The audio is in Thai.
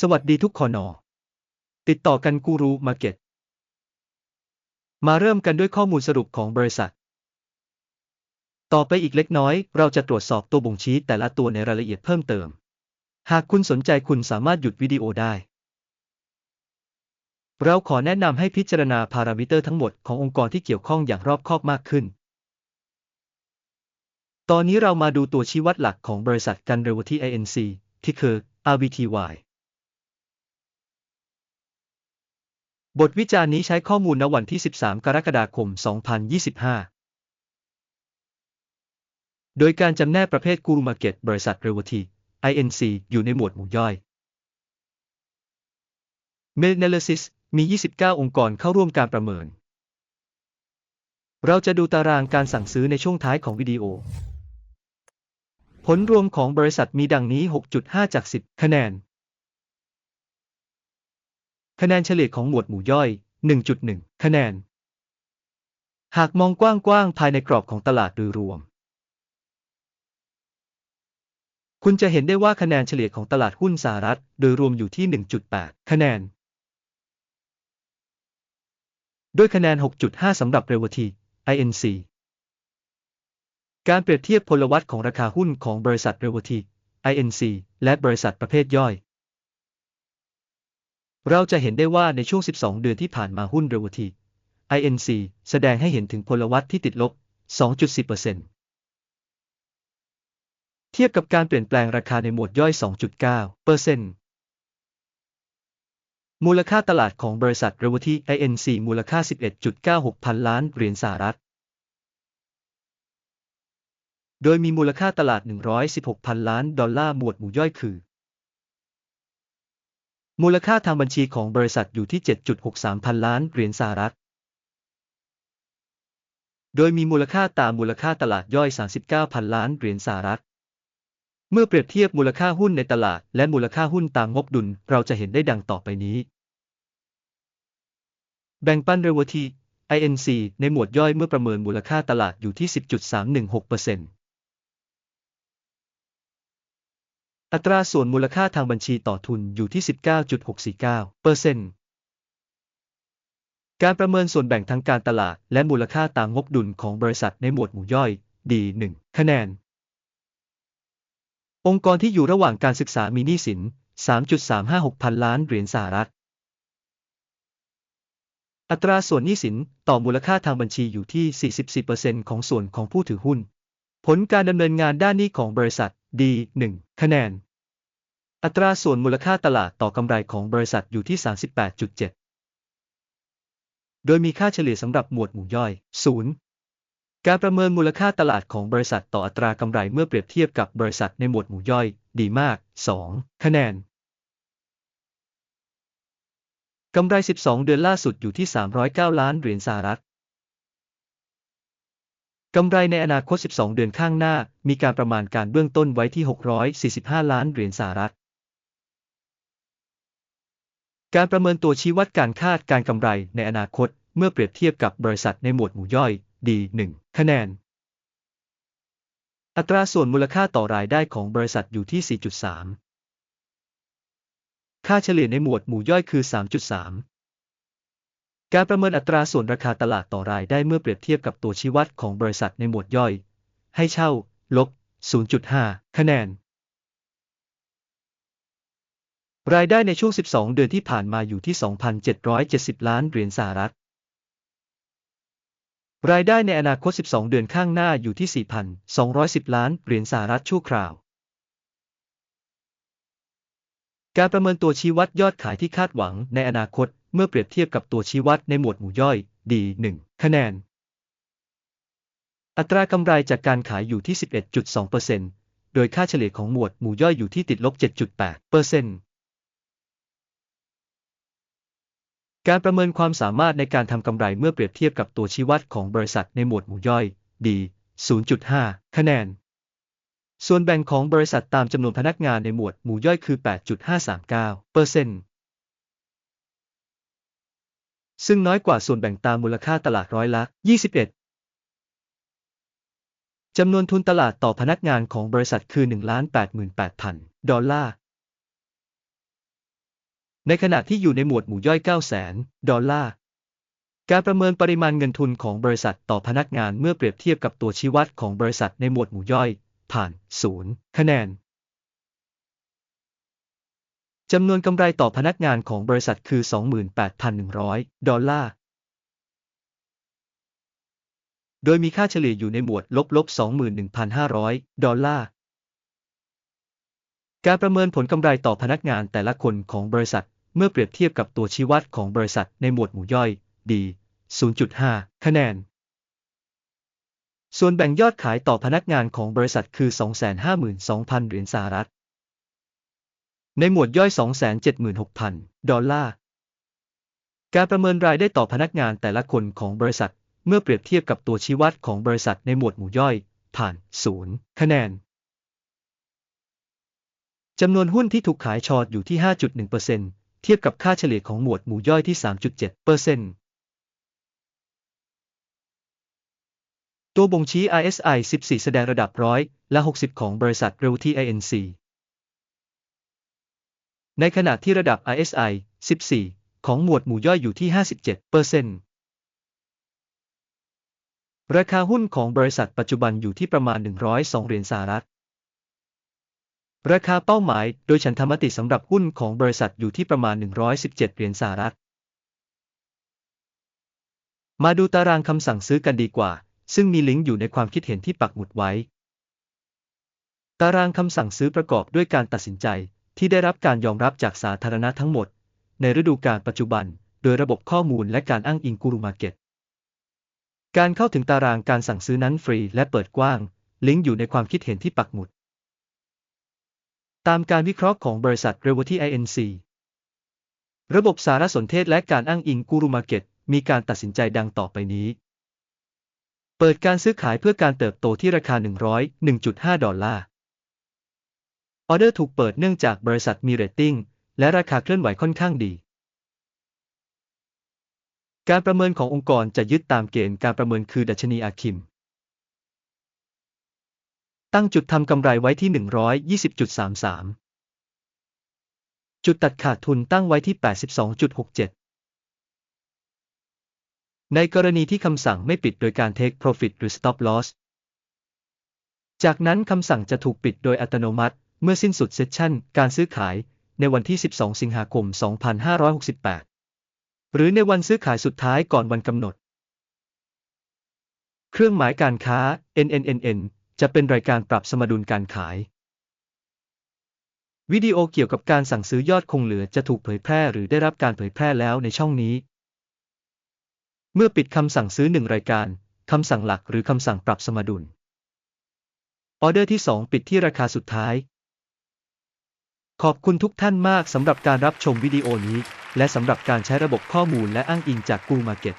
สวัสดีทุกคนอติดต่อกันกูรูมาเก็ต มาเริ่มกันด้วยข้อมูลสรุปของบริษัท ต่อไปอีกเล็กน้อย เราจะตรวจสอบตัวบ่งชี้แต่ละตัวในรายละเอียดเพิ่มเติม หากคุณสนใจคุณสามารถหยุดวิดีโอได้ เราขอแนะนำให้พิจารณาพารามิเตอร์ทั้งหมดขององค์กรที่เกี่ยวข้องอย่างรอบคอบมากขึ้น ตอนนี้เรามาดูตัวชี้วัดหลักของบริษัทกันเรวที่ INC ที่คือ RVTY บทวิจารณ์นี้ใช้ข้อมูลณวันที่ 13 กรกฎาคม 2025 โดยการจำแนกประเภทกูรูมาเก็ตบริษัทเรวที INC อยู่ในหมวดหมู่ย่อย m e n a l y s i s มี 29 องค์กรเข้าร่วมการประเมิน เราจะดูตารางการสั่งซื้อในช่วงท้ายของวิดีโอ ผลรวมของบริษัทมีดังนี้ 6.5 จาก 10 คะแนน คะแนนเฉลี่ยของหมวดหมู่ย่อย 1.1 คะแนน หากมองกว้างๆ ภายในกรอบของตลาดโดยรวม คุณจะเห็นได้ว่าคะแนนเฉลี่ยของตลาดหุ้นสหรัฐ โดยรวมอยู่ที่ 1.8 คะแนนโดยคะแนน 6.5 สำหรับเรวที INC การเปรียบเทียบพลวัตของราคาหุ้นของบริษัทเรวที INC และบริษัทประเภทย่อย เราจะเห็นได้ว่าในช่วง 12 เดือนที่ผ่านมาหุ้นเรวที INC แสดงให้เห็นถึงพลวัตที่ติดลบ 2.10%เทียบกับการเปลี่ยนแปลงราคาในหมวดย่อย 2.9%มูลค่าตลาดของบริษัทเรวที INC มูลค่า 11.96 พันล้านเหรียญสหรัฐ โดยมีมูลค่าตลาด 116 พันล้านดอลลาร์หมวดหมู่ย่อยคือ มูลค่าทางบัญชีของบริษัทอยู่ที่ 7.63 พันล้านเหรียญสหรัฐ โดยมีมูลค่าตามมูลค่าตลาดย่อย 39 พันล้านเหรียญสหรัฐ เมื่อเปรียบเทียบมูลค่าหุ้นในตลาดและมูลค่าหุ้นตามงบดุลเราจะเห็นได้ดังต่อไปนี้ แบ่งปันเรวที INC ในหมวดย่อยเมื่อประเมินมูลค่าตลาดอยู่ที่ 10.316% อัตราส่วนมูลค่าทางบัญชีต่อทุนอยู่ที่ 19.649%เปอร์เซ็นต์การประเมินส่วนแบ่งทางการตลาด และมูลค่าตามงบดุลของบริษัทในหมวดหมู่ย่อย D1 คะแนน องค์กรที่อยู่ระหว่างการศึกษามีหนี้สิน 3.356 พันล้านเหรียญสหรัฐ อัตราส่วนหนี้สินต่อมูลค่าทางบัญชีอยู่ที่ 44%ของส่วนของผู้ถือหุ้น ผลการดำเนินงานด้านหนี้ของบริษัท D1 คะแนน อัตราส่วนมูลค่าตลาดต่อกำไรของบริษัทอยู่ที่ 38.7 โดยมีค่าเฉลี่ยสำหรับหมวดหมู่ย่อย 0 การประเมินมูลค่าตลาดของบริษัทต่ออัตรากำไรเมื่อเปรียบเทียบกับบริษัทในหมวดหมู่ย่อย ดีมาก 2 คะแนนกำไร 12 เดือนล่าสุดอยู่ที่ 309 ล้านเหรียญสหรัฐ กำไรในอนาคต 12 เดือนข้างหน้า มีการประมาณการเบื้องต้นไว้ที่ 645 ล้านเหรียญสหรัฐ การประเมินตัวชี้วัดการคาดการกำไรในอนาคต เมื่อเปรียบเทียบกับบริษัทในหมวดหมู่ย่อย D1 คะแนน อัตราส่วนมูลค่าต่อรายได้ของบริษัทอยู่ที่ 4.3 ค่าเฉลี่ยในหมวดหมู่ย่อยคือ 3.3 การประเมินอัตราส่วนราคาตลาดต่อรายได้เมื่อเปรียบเทียบกับตัวชี้วัดของบริษัทในหมวดย่อย ให้เช่า ลบ 0.5 คะแนน รายได้ในช่วง 12 เดือนที่ผ่านมาอยู่ที่ 2,770 ล้านเหรียญสหรัฐ รายได้ในอนาคต 12 เดือนข้างหน้าอยู่ที่ 4,210 ล้านเหรียญสหรัฐชั่วคราวการประเมินตัวชี้วัดยอดขายที่คาดหวังในอนาคต เมื่อเปรียบเทียบกับตัวชี้วัดในหมวดหมู่ย่อย D1 คะแนน อัตรากำไรจากการขายอยู่ที่ 11.2%โดยค่าเฉลี่ยของหมวดหมู่ย่อยอยู่ที่ติดลบ 7.8%การประเมินความสามารถในการทำกำไรเมื่อเปรียบเทียบกับตัวชี้วัดของบริษัทในหมวดหมู่ย่อย D 0.5 คะแนน ส่วนแบ่งของบริษัทตามจำนวนพนักงานในหมวดหมู่ย่อยคือ 8.539เปอร์เซ็นต์ ซึ่งน้อยกว่าส่วนแบ่งตามมูลค่าตลาดร้อยละ 21 จำนวนทุนตลาดต่อพนักงานของบริษัทคือ 1,88,000 ดอลลาร์ ในขณะที่อยู่ในหมวดหมู่ย่อย 9 0 0 0 0 0 ดอลลาร์ การประเมินปริมาณเงินทุนของบริษัทต่อพนักงานเมื่อเปรียบเทียบกับตัวชี้วัดของบริษัทในหมวดหมู่ย่อย ผ่าน 0 คะแนน จำนวนกำไรต่อพนักงานของบริษัทคือ 28,100 ดอลลาร์ โดยมีค่าเฉลี่ยอยู่ในหมวดลบลบ21,500 ดอลลาร์ การประเมินผลกำไรต่อพนักงานแต่ละคนของบริษัท เมื่อเปรียบเทียบกับตัวชี้วัดของบริษัทในหมวดหมู่ย่อยดี0.5 คะแนน ส่วนแบ่งยอดขายต่อพนักงานของบริษัทคือ 252,000 เหรียญสหรัฐ ในหมวดย่อย 276,000 ดอลลาร์ การประเมินรายได้ต่อพนักงานแต่ละคนของบริษัท เมื่อเปรียบเทียบกับตัวชี้วัดของบริษัทในหมวดหมู่ย่อย ผ่าน 0 คะแนน จำนวนหุ้นที่ถูกขายชอตอยู่ที่ 5.1%เทียบกับค่าเฉลี่ยของหมวดหมู่ย่อยที่ 3.7%ตัวบ่งชี้ RSI 14 แสดงระดับร้อยและ 60 ของบริษัท Realty Inc. ในขณะที่ระดับ RSI 14 ของหมวดหมู่ย่อยอยู่ที่ 57%ราคาหุ้นของบริษัทปัจจุบันอยู่ที่ประมาณ 102 เหรียญสหรัฐ ราคาเป้าหมายโดยฉันทามติสำหรับหุ้นของบริษัทอยู่ที่ประมาณ 117 เหรียญสหรัฐ มาดูตารางคำสั่งซื้อกันดีกว่า ซึ่งมีลิงก์อยู่ในความคิดเห็นที่ปักหมุดไว้ ตารางคำสั่งซื้อประกอบด้วยการตัดสินใจ ที่ได้รับการยอมรับจากสาธารณะทั้งหมด ในฤดูกาลปัจจุบัน โดยระบบข้อมูลและการอ้างอิงกูรูมาเก็ตการเข้าถึงตารางการสั่งซื้อนั้นฟรีและเปิดกว้าง ลิงก์อยู่ในความคิดเห็นที่ปักหมุด ตามการวิเคราะห์ของบริษัท Realty Inc. ระบบสารสนเทศและการอ้างอิงกูรูมาเก็ตมีการตัดสินใจดังต่อไปนี้ เปิดการซื้อขายเพื่อการเติบโตที่ราคา 101.5 ดอลลาร์ ออเดอร์ถูกเปิดเนื่องจากบริษัทมีเรตติ้งและราคาเคลื่อนไหวค่อนข้างดี การประเมินขององค์กรจะยึดตามเกณฑ์การประเมินคือดัชนีอาคิม ตั้งจุดทำกำไรไว้ที่ 120.33 จุดตัดขาดทุนตั้งไว้ที่ 82.67ในกรณีที่คำสั่งไม่ปิดโดยการ take profit หรือ stop loss จากนั้นคำสั่งจะถูกปิดโดยอัตโนมัติ เมื่อสิ้นสุดเซสชั่นการซื้อขายในวันที่ 12 สิงหาคม 2568 หรือในวันซื้อขายสุดท้ายก่อนวันกำหนด เครื่องหมายการค้า NNNN จะเป็นรายการปรับสมดุลการขาย วิดีโอเกี่ยวกับการสั่งซื้อยอดคงเหลือจะถูกเผยแพร่หรือได้รับการเผยแพร่แล้วในช่องนี้ เมื่อปิดคำสั่งซื้อหนึ่งรายการ คำสั่งหลักหรือคำสั่งปรับสมดุล ออเดอร์ที่ 2 ปิดที่ราคาสุดท้าย ขอบคุณทุกท่านมากสำหรับการรับชมวิดีโอนี้ และสำหรับการใช้ระบบข้อมูลและอ้างอิงจาก Google Market